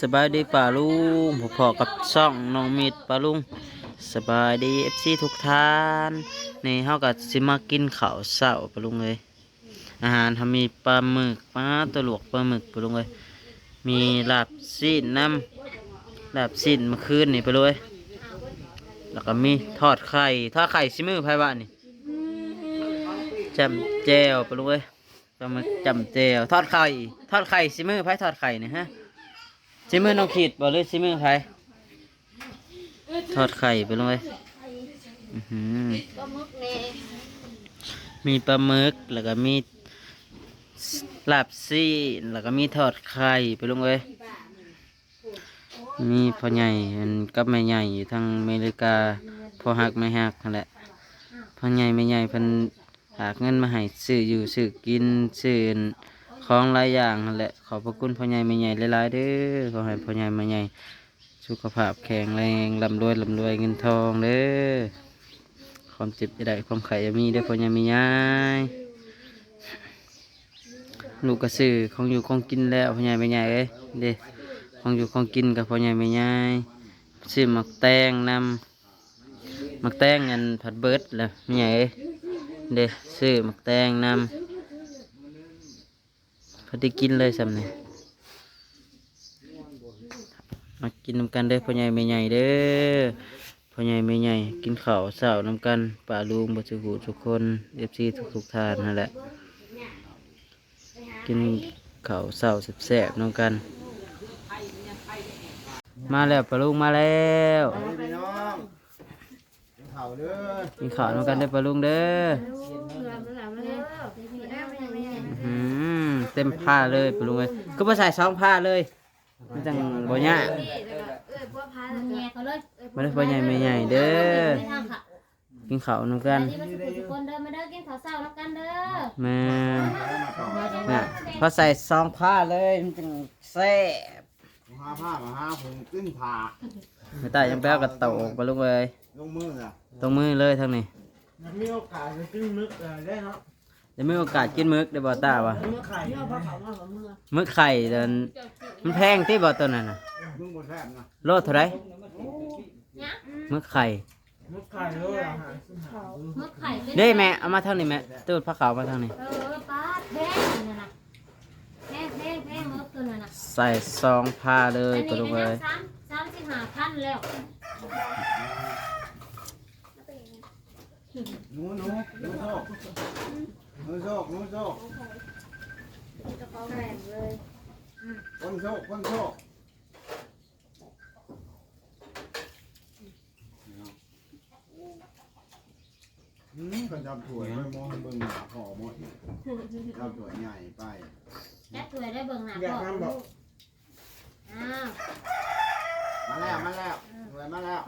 สบายดีป่าลุงผมพอกับช่องน้องมิดป่าลุงสบายดีเอฟซีทุกท่านนี่เฮากับสิมากินข้าวเช้าป่าลุงเลยอาหารทำมีปลาหมึกปลาตัวหลวกปลาหมึกป่าลุงเลยมีลาบซีนน้ำลาบซีนมื่อคืนนี่ป่าลุงเอ้ยแล้วก็มีทอดไข่ทอดไข่ซิมือไพ่บ้านนี่จำแจวป่าลุงเอ้ยปลาหมึกจำแจวทอดไข่ทอดไข่ซิมือไพ่ทอดไข่นี่ฮะ ชิมือน้องขีดบ่เลยชิมือใครทอดไข่ไปเลยอื้อหือก็มึกแน่มีปลาหมึกแล้วก็มีลาบซีนแล้วก็มีทอดไข่ไปลงเลยมีพ่อใหญ่มันกับแม่ใหญ่อยู่ทางอเมริกาพ่อหักแม่หักนั่นแหละพ่อใหญ่แม่ใหญ่เพิ่นหากเงินมาให้ซื้ออยู่ซื้อกินซื้อ ของหลายอย่างนั่นแหละขอบพระคุณพ่อใหญ่แม่ใหญ่หลายๆเด้อขอให้พ่อใหญ่แม่ใหญ่สุขภาพแข็งแรงร่ำรวยร่ำรวยเงินทองเด้อความเจ็บจะได้ความไข่จะมีได้อพอยังมีย้ายลูกกระสือของอยู่ของกินแล้วพ่อใหญ่ไม่ใหญ่เอ้ยเด้ของอยู่ของกินกับพ่อใหญ่ไม่ใหญ่ซื้อหมักแตงนำหมักแตงเงินผัดเบิร์ดแล้วไม่ใหญ่เอ้ยเด้ซื้อหมักแตงนำ พอได้กินเลยสำเนีมากินน้ำกันเด้อพ่อใหญ่ไม่ใหญ่เด้อพ่อใหญ่แม่ใหญ่กินข้าวเช้าน้ำกันป่าลุงบัจจุหูทุกคนเอฟซีทุกทุกทานนั่นแหละ กินข้าวเช้าแซ่บๆน้ำกัน มาแล้วป่าลุงมาแล้วกินข้าวเด้อกินข้าน้ำกันได้อป่าลุงเด้อ เรือมันหลังเลยพี่แม่ไม่ไม่ อื้อหือเต็มผ้าเลยป่าลุงเลยก็มาใส่สองผ้าเลยมันจังบ่ยากเอ้ยพวกพาแง่เขาเลยมาได้อพ่อใหญ่แม่ใหญ่เด้อไม่ทำค่ะกินข้าวน้ำกันนี่มาสุขทุกคนเด้อมาเด้อกินข้าวเช้าแล้วกันเด้อแม่น่ะพอใส่สองผ้าเลยมันจังแซ่บหาผ้ามาหาผมขึ้นผ่าไม่ตายยังแป้วกับเต่าออกไปลูกเลยลงมืออะตรงมือเลยทางนี้มันมีโอกาสจะขึ้นนึกเออได้เนาะ จะมีโอกาสกินมึกได้บ่ตาวะเมื่อไข่เนี่ยพระเขามาเมื่อมึกไข่เดินมันแพงที่บ่ตัวนั้นน่ะมึงบ่แซ่บนะโลเท่าไหรมึกไข่เมื่อไข่เลยอาหารขึ้นหามึกไข่เด้แม่เอามาทางนี้แม่ตูดผ้าขาวมาทางนี้เออป้าแพงนั่นน่ะแพงแพงแพงมึกตัวนั้นน่ะใส่ซองผ้าเลยตัวนี้ลูกเลยสามสามสิบห้าพันแล้วหนูหนูหนู คหนูโชคหนูโชคแพงเลยคนโชคคนโชคอืมก็จับถ้วยไปมองเบิ่งหน้าพ่อหมดจับถ้วยใหญ่ไปแค่ถวยได้เบิ่งหน้าอยากทำบอกอ้าวมาแล้วมาแล้วถ้วยมาแล้ว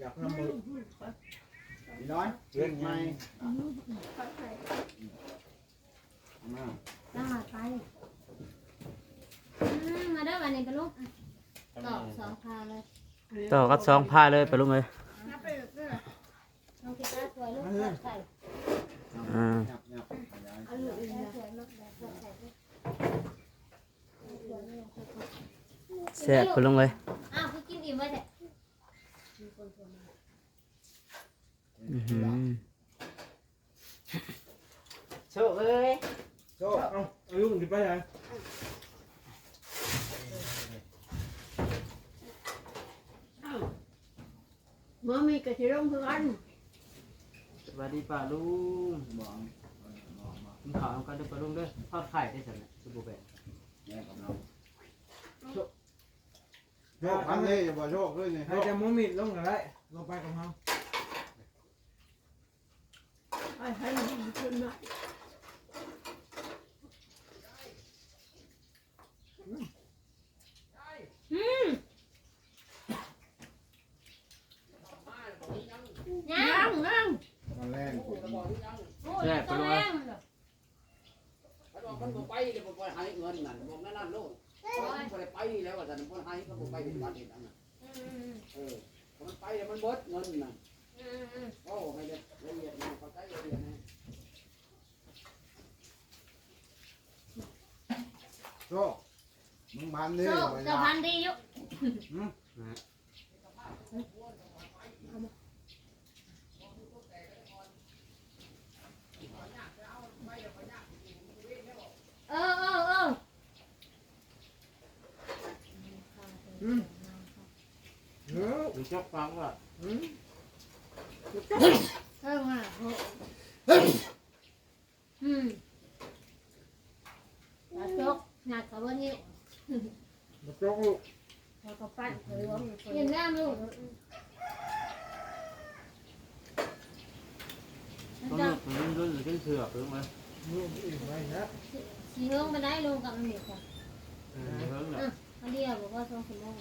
อยากทำมือน้อยเล่นไห มมาไปอืมมาเด้อวันนี้ไปลูกตอบสองพาเลยต่อกับซองผ้าเลยไปลูกเลยน้องกีตาร์สวยลูกเลือดใส่อ่าหยับหยับขยายเอาลูกอื่นนะสวยมากแบบเลือดใส่ด้วยแซ่บไปลูกเลยอ้าวคือกินอิ่มไว้เถอะอื้อหือ โชคเอ้ย เอาลุงดิไปไหนเมื่อมีกระชิร่มคือกันสวัสดีป่าลุงบอกกินข้าวน้ำกันเด้อป่าลุงเด้อทอดไข่ได้สั่นน่ะสุบุเบะแย่กับเราโชคทำเลยอย่าบอกโชคด้วยนี่โชให้คจะมุมิดลงกันได้ลงไปกับเขาไอ้ให้มันขึ้นมายัง นั่งนั่ง มาแรงผม โอ้ยต้องแรงเหรอ มันบ่ไปเลยบ่ไปให้เงินนั่นบอกนั่นนั่นโลดบ่ได้ไปแล้วว่าซั่นบ่ให้ก็บ่ไปเป็นวันนี้นั่นน่ะ อืม เออมันไปแล้วมันเบิ ดเงินนั่นอืมอืมโอ้ให้ละเอียดนะเข้าใจละเอียดนะโชคมึงพันนี่โซ่เวเจ้าลาพันดีอยู่เออเออเออ เออกูจับฟังว่ะอืมเออมาโหอืมแล้วจกหนักกับวันนี้มาจกลูกเราก็ปั้นเผยว่าเห็นหน้าลูก ก็นึกถึงรุ่นหรือขึ้นเถือกหรือไง ลูกอีกไว้นะ สีเฮืองไปได้ลงกับมันเด็กค่ะ เออเพิ่งน่ะ อันเดียวบอกว่าสองชั่วโมง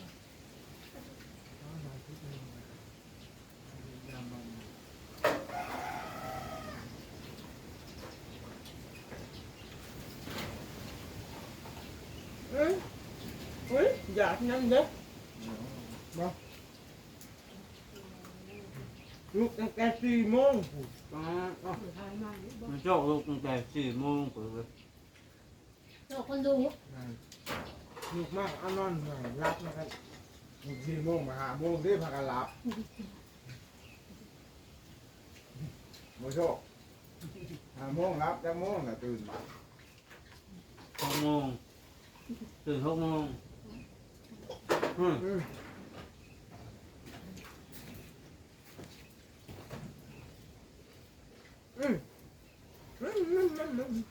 เอ้ยเฮ้ย อยากนั่งเด้อมาลูกตั้งแต่สี่โมงก็ทายมาอยู่บ่มันโจกลูกตั้งแต่สี่โมงเปิดเลยโจ้คนดูลูกมากเอานอนหน่อยรับนะครับมึงสี่โมงมาหาโมงได้พากันหลับโมโชคห้าโมงรับจะโมงน่ะตื่นมาหกโมงตื่นหกโมง อืมอืมอืมอืมอืมอืมอืม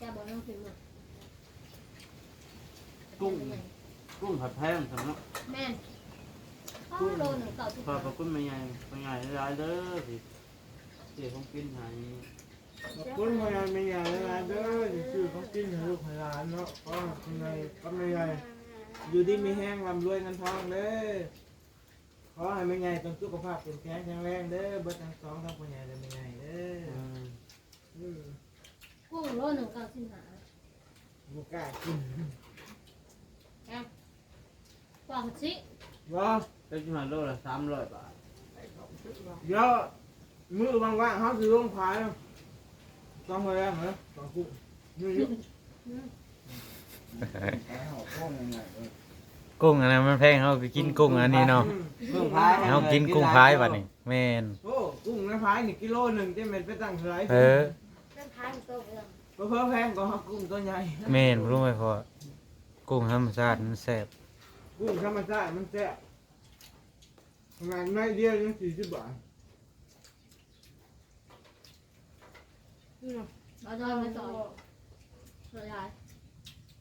จะบอกน้องพิมพ์มากุ้งกุ้งผัดแพงสำนักแม่นข้าวโลหนึ่งเก่าทุกพอปลากุ้งไม่ใหญ่ไม่ใหญ่ร้ายเด้อสิเดี๋ยวผมกินใหายขอบคุณพยานไม่ใหญ่นะเด้อที่ชื่อเขากินให้ลูกให้หลานเนาะก็ข้างในก็ไม่ใหญ่ อยู่ดีมีแห้งร่ำรวยเงินทองเด้อขอให้ไม่ใหญ่ต้องสุขภาพเป็นแข็งแข็งแรงเด้อเบิดทั้งสองทั้งพ่อใหญ่และไม่ใหญ่เด้ออืมกุ้งโลหนึ่งเก่าสิบห้าบุกล้ากินกล่องสิว่าเป็นที่มาโลละสามร้อยบาทเดี๋ยวมือว่างๆเขาสิลงขายเนาะต้องมาแล้วเหรอต้องกุ้งนี่อยู่ไปหาข้องยังไงเออ กุ้งอันนั้นมันแพงเฮาไปกินกุ้งอันนี้เนาะกุ้งพายเฮากินกุ้งพายบัดนี้แม่นโอ้กุ้งนะพายนี่กิโลหนึ่งจะเป็นไปตั้งเท่าไหร่เออเป็นพายมันโตเรื่องเพิ่มแพงกว่ากุ้งตัวใหญ่แม่นบ่รู้ไหมพ่อกุ้งธรรมชาติมันแซ่บกุ้งธรรมชาติมันแซ่บขนาดไม่เดียวยังสี่สิบบาทเราจะไปต่อสุดท้า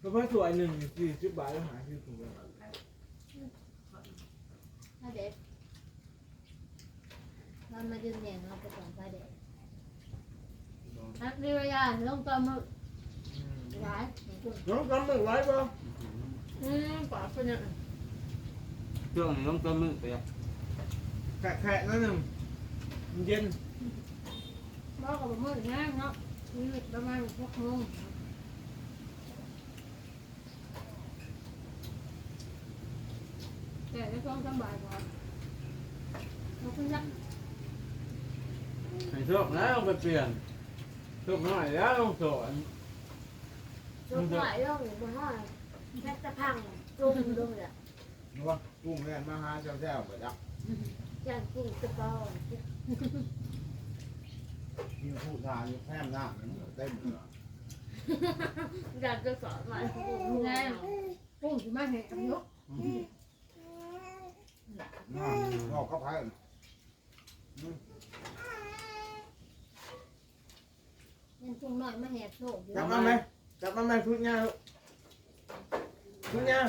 ยเพิ่มถ้วยหนึ่งสี่สิบบาทแล้วหาที่ถูกเลยถ้าเด็กเรามาดื่มแดงเราไปก่อนถ้าเด็กนักเรียนลงตัวมือร้ายน้องจำไม่ไหวป่ะอืมปากเป็นยังช่วงนี้ต้องตัวมือไปอะแขะแขะนั่นหนึ่งเย็นบอกกับมือแห้งเนาะนี่ประมาณหกโมง แต่ได้ช่วงสบายกว่าขอบคุณครับให้โชคแล้วไปเปลี่ยนโชคหน่อยแล้วต้องสอนจุกหน่อยลงบนห้อยแค่จะพังจุกลงเลยนึกว่ากุ้งแม่นมาหาเจ้าแจ้วไปจักอย่างกุ้งตะกอนกินผู้ทานอยู่แค่น้ำมันเต็มเลยอยากจะสอนมากุ้งแห้งกุ้งสิมาแหงเนาะน้ำออกเข้าไปยังกุ้งหน่อยมาแหกโชคอยู่จับมาไหมจับมาไหมทุกอย่างทุกอย่าง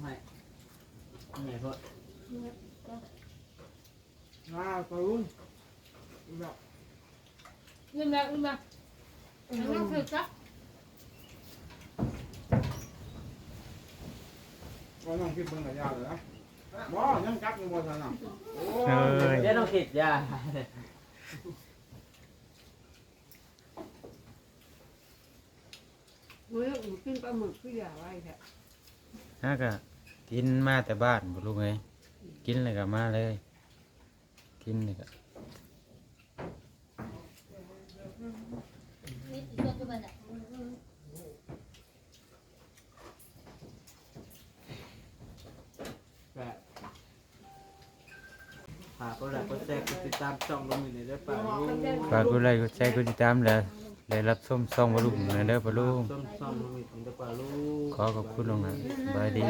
ไม่ไม่พ่ออ่าตะลุงลืมแล้วลืมแล้วน้องคือจักก็ต้องคิดเบิ่งระยะเลยนะ บ่ยังจับอยู่บ่ทันน่ะโอ้เอ้ยเดี๋ยวต้องคิดยาเมื่ออูกินปลาหมึกคืออย่าไว้แท้ฮะก็กินมาแต่บ้านบ่รู้ไงกินแล้วก็มาเลย กินแล้วก็ นี่ตัวจะเป็นอะ ฝา กกดไลค์กดแชร์กดติดตามช่องลงอยู่ในเด้อป่าลุงฝากกดไลค์กดแชร์กดติดตามแล้วได้รับชมช่องบลุงนะเด้อปะลุงส้มช่องลงอยู่ในเด้อป่าลุงขอขอบคุณลงนะบายดี